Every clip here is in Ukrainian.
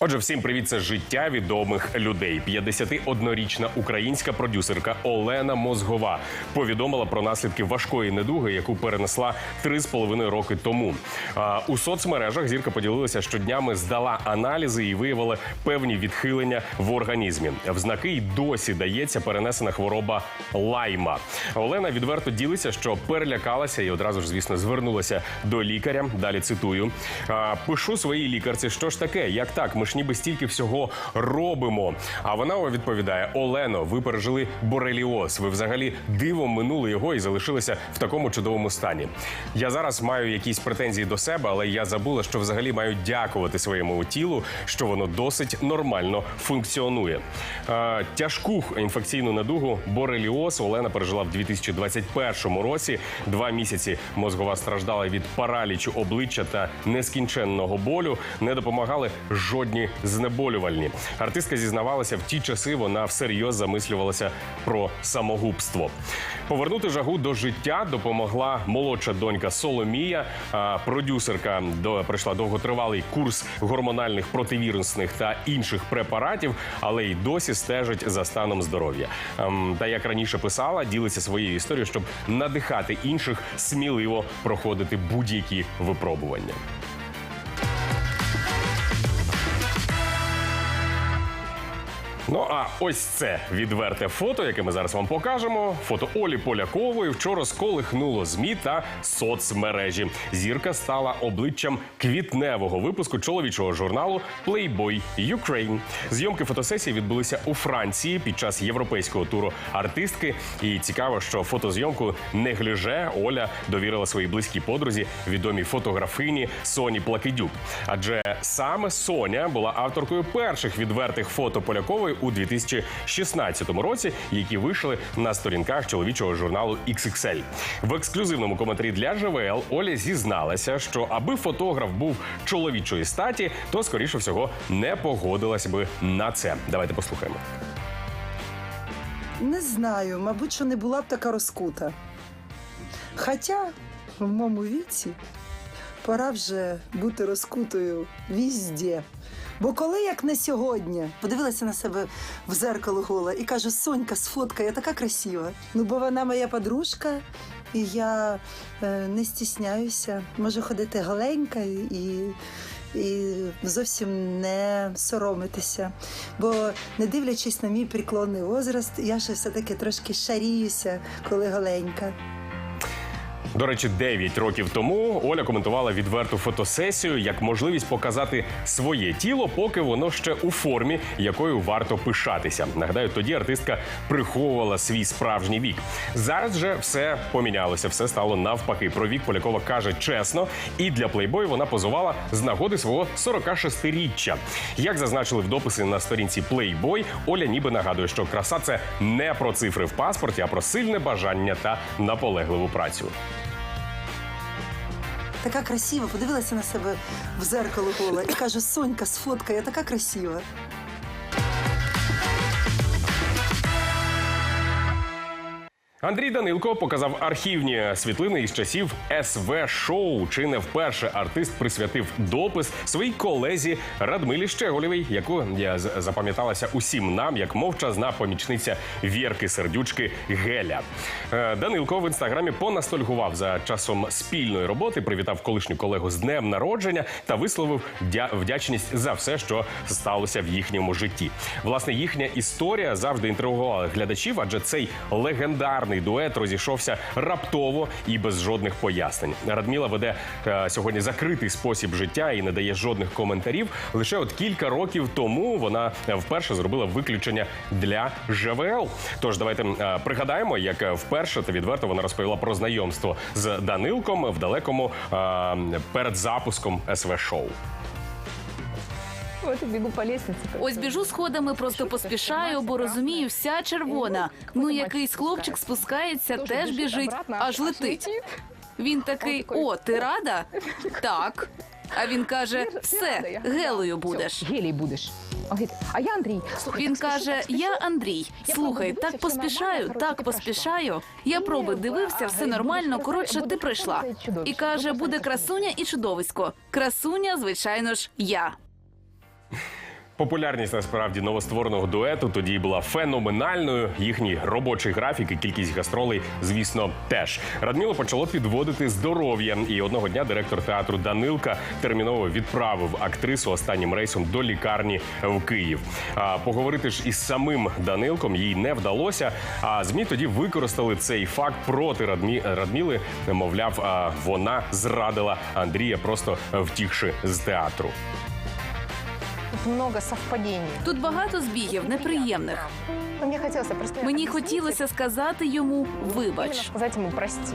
Отже, всім привіт, це життя відомих людей. 51-річна українська продюсерка Олена Мозгова повідомила про наслідки важкої недуги, яку перенесла три з половиною роки тому. У соцмережах зірка поділилася, що днями здала аналізи і виявила певні відхилення в організмі. В знаки й досі дається перенесена хвороба лайма. Олена відверто ділиться, що перелякалася і одразу ж, звісно, звернулася до лікаря. Далі цитую: «А, пишу своїй лікарці, що ж таке, як так? Ніби стільки всього робимо. А вона відповідає: Олено, ви пережили бореліоз. Ви взагалі дивом минули його і залишилися в такому чудовому стані. Я зараз маю якісь претензії до себе, але я забула, що взагалі маю дякувати своєму тілу, що воно досить нормально функціонує. Е, тяжку інфекційну недугу бореліоз Олена пережила в 2021 році. Два місяці мозгова страждала від паралічу обличчя та нескінченного болю. Не допомагали жодні знеболювальні. Артистка зізнавалася, в ті часи вона всерйоз замислювалася про самогубство. Повернути жагу до життя допомогла молодша донька Соломія. Продюсерка пройшла довготривалий курс гормональних противірусних та інших препаратів, але й досі стежить за станом здоров'я. Ем, Та як раніше писала, ділиться своєю історією, щоб надихати інших сміливо проходити будь-які випробування. Ну а ось це відверте фото, яке ми зараз вам покажемо. Фото Олі Полякової вчора сколихнуло змі та соцмережі. Зірка стала обличчям квітневого випуску чоловічого журналу Playboy Ukraine. Зйомки фотосесії відбулися у Франції під час європейського туру артистки. І цікаво, що фотозйомку негліже Оля довірила своїй близькій подрузі, відомій фотографині Соні Плакидюк. Адже саме Соня була авторкою перших відвертих фото Полякової у 2016 році, які вийшли на сторінках чоловічого журналу XXL. В ексклюзивному коментарі для ЖВЛ Оля зізналася, що аби фотограф був чоловічої статі, то скоріше всього не погодилась би на це. Давайте послухаємо. Не знаю, мабуть, що не була б така розкута. Хоча в моєму віці пора вже бути розкутою візде. Бо коли як не сьогодні подивилася на себе в зеркало гола і кажу: Сонька, сфоткай, я така красива. Ну, бо вона моя подружка, і я е, не стісняюся. Можу ходити голенька і. І зовсім не соромитися. Бо не дивлячись на мій преклонний возраст, я ще все-таки трошки шаріюся, коли голенька. До речі, 9 років тому Оля коментувала відверту фотосесію як можливість показати своє тіло, поки воно ще у формі, якою варто пишатися. Нагадаю, тоді артистка приховувала свій справжній вік. Зараз же все помінялося, все стало навпаки. Про вік Полякова каже чесно, і для Playboy вона позувала з нагоди свого 46-річчя. Як зазначили в дописі на сторінці Playboy, Оля ніби нагадує, що краса це не про цифри в паспорті, а про сильне бажання та наполегливу працю. Така красива, подивилася на себе в зеркало гола і каже: Сонька, сфоткай, я така красива. Андрій Данилко показав архівні світлини із часів СВ шоу. Чи не вперше артист присвятив допис своїй колезі Радмилі Щеголєвій, яку я запам'яталася усім нам, як мовчазна помічниця Вірки Сердючки Геля. Е, Данилко в інстаграмі понастольгував за часом спільної роботи, привітав колишню колегу з днем народження та висловив вдячність за все, що сталося в їхньому житті. Власне, їхня історія завжди інтригувала глядачів, адже цей легендарний дует розійшовся раптово і без жодних пояснень. Радміла веде е, сьогодні закритий спосіб життя і не дає жодних коментарів. Лише от кілька років тому вона е, вперше зробила виключення для ЖВЛ. Тож давайте е, пригадаємо, як вперше та відверто вона розповіла про знайомство з Данилком в далекому перед запуском СВ шоу. Вот и бегу по лестнице. Ось біжу сходами, просто поспішаю, бо розумію, вся червона. Ну якийсь хлопчик спускається, теж біжить, аж летить. Він такий: О, ти рада? Так. А він каже: все, гелою будеш. Гелій будеш. А я Андрій. Він каже. Я Андрій. Слухай, так поспішаю, так поспішаю. Я проби дивився, все нормально. Коротше, ти прийшла. І каже: Буде красуня і чудовисько. Красуня, звичайно ж, я. Популярність насправді новоствореного дуету тоді була феноменальною. Їхній робочий графік і кількість гастролей, звісно, теж Радміло почало підводити здоров'я. І одного дня директор театру Данилка терміново відправив актрису останнім рейсом до лікарні в Київ. А поговорити ж із самим Данилком їй не вдалося. А змі тоді використали цей факт проти Радмі... Радміли. Мовляв, вона зрадила Андрія, просто втікши з театру. Тут много совпадений. Тут багато збігів неприємних. Мені хотілося хотелось просто... Мені хотілося сказати йому вибач. Сказати йому прості.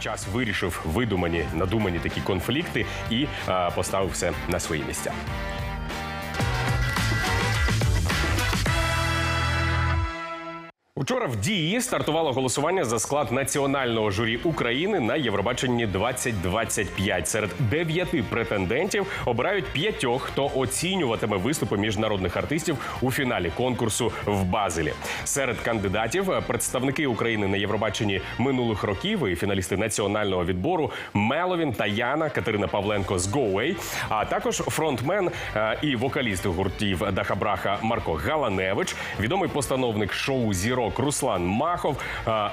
Час вирішив видумані, надумані такі конфлікти і а, поставив все на свої місця. Учора в дії стартувало голосування за склад національного журі України на Євробаченні 2025. Серед дев'яти претендентів обирають п'ятьох, хто оцінюватиме виступи міжнародних артистів у фіналі конкурсу в Базелі. Серед кандидатів представники України на Євробаченні минулих років і фіналісти національного відбору Меловін та Яна Катерина Павленко з Away, а також фронтмен е, і вокаліст гуртів Дахабраха Марко Галаневич, відомий постановник шоу Зірок Руслан Махов,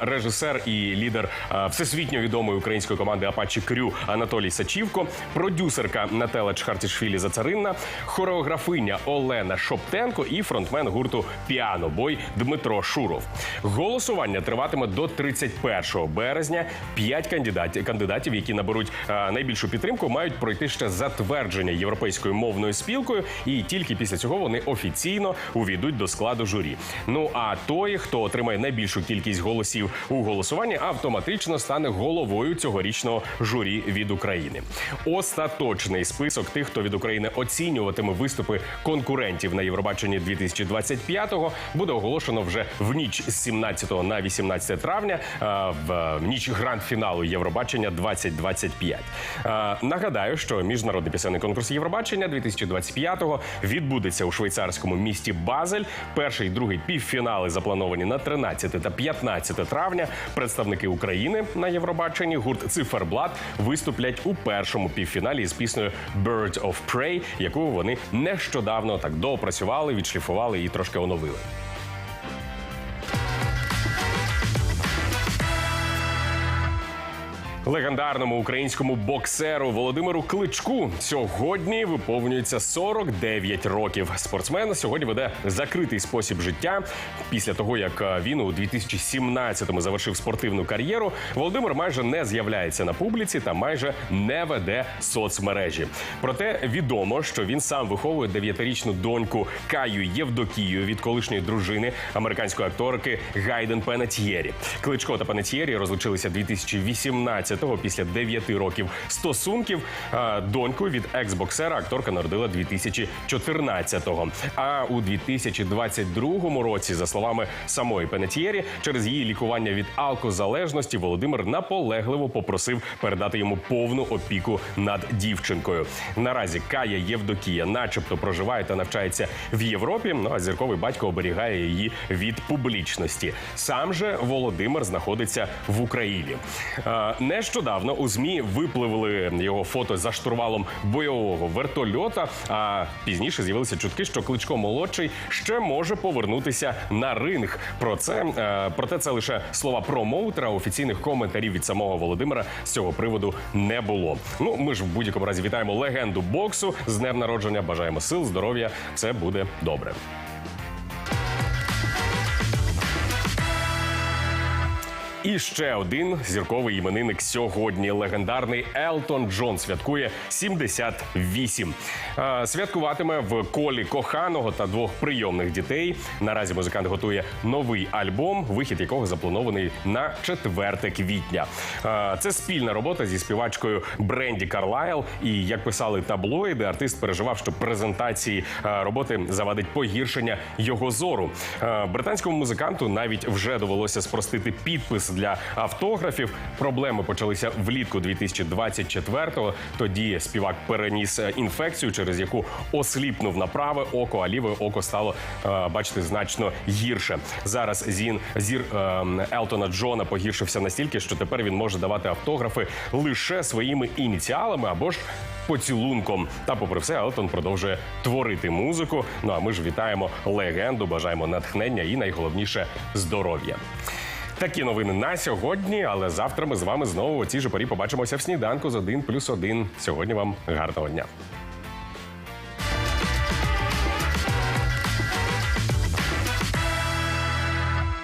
режисер і лідер всесвітньо відомої української команди Апачі Крю Анатолій Сачівко, продюсерка Нателла Чхартішвілі Зацаринна, хореографиня Олена Шоптенко і фронтмен гурту Піанобой Дмитро Шуров. Голосування триватиме до 31 березня. П'ять кандидатів, кандидатів, які наберуть найбільшу підтримку, мають пройти ще затвердження європейською мовною спілкою, і тільки після цього вони офіційно увійдуть до складу журі. Ну а той, хто отримає найбільшу кількість голосів у голосуванні, автоматично стане головою цьогорічного журі від України. Остаточний список тих, хто від України оцінюватиме виступи конкурентів на Євробаченні 2025-го, буде оголошено вже в ніч з 17 на 18 травня, е, в ніч гранд-фіналу Євробачення 2025. Е, Нагадаю, що міжнародний пісенний конкурс Євробачення 2025-го відбудеться у швейцарському місті Базель. Перший і другий півфінали заплановані на 13 та 15 травня. Представники України на Євробаченні гурт Циферблат виступлять у першому півфіналі з піснею Bird of Prey, яку вони нещодавно так допрацювали, відшліфували і трошки оновили. Легендарному українському боксеру Володимиру Кличку сьогодні виповнюється 49 років. Спортсмен сьогодні веде закритий спосіб життя. Після того як е, він у 2017-му завершив спортивну кар'єру, Володимир майже не з'являється на публіці та майже не веде соцмережі. Проте відомо, що він сам виховує дев'ятирічну доньку Каю Євдокію від колишньої дружини американської акторки Гайден Пенетьєрі. Кличко та Пенетьєрі розлучилися 2018-го після 9 років стосунків. А Доньку від екс-боксера акторка народила 2014-го. А у 2022 році, за словами самої Пенетьєрі, через її лікування від алкозалежності Володимир наполегливо попросив передати йому повну опіку над дівчинкою. Наразі Кая Євдокія, начебто, проживає та навчається в Європі. Ну а зірковий батько оберігає її від публічності. Сам же Володимир знаходиться в Україні. Е, Нещодавно у змі випливли його фото за штурвалом бойового вертольота. А пізніше з'явилися чутки, що кличко молодший ще може повернутися на ринг. Про це е, проте це лише слова промоутера. Офіційних коментарів від самого Володимира з цього приводу не було. Ну ми ж в будь-якому разі вітаємо легенду боксу з днем народження. Бажаємо сил, здоров'я. Все буде добре. І ще один зірковий іменинник сьогодні. Легендарний Елтон Джон святкує 78. Е, Святкуватиме в колі коханого та двох прийомних дітей. Наразі музикант готує новий альбом, вихід якого запланований на 4 квітня. Е, Це спільна робота зі співачкою Бренді Карлайл. І як писали таблоїди, артист переживав, що презентації е, роботи завадить погіршення його зору. Британському музиканту навіть вже довелося спростити підпис для автографів. Проблеми почалися влітку 2024-го. Тоді співак переніс е, інфекцію, через яку осліпнув на праве око, а ліве око стало е, бачите значно гірше. Зараз зін зір е, Елтона Джона погіршився настільки, що тепер він може давати автографи лише своїми ініціалами або ж поцілунком. Та, попри все, Елтон продовжує творити музику. Ну а ми ж вітаємо легенду, бажаємо натхнення і найголовніше здоров'я. Такі новини на сьогодні, але завтра ми з вами знову о цій же порі побачимося в сніданку з 1 плюс 1. Сьогодні вам гарного дня.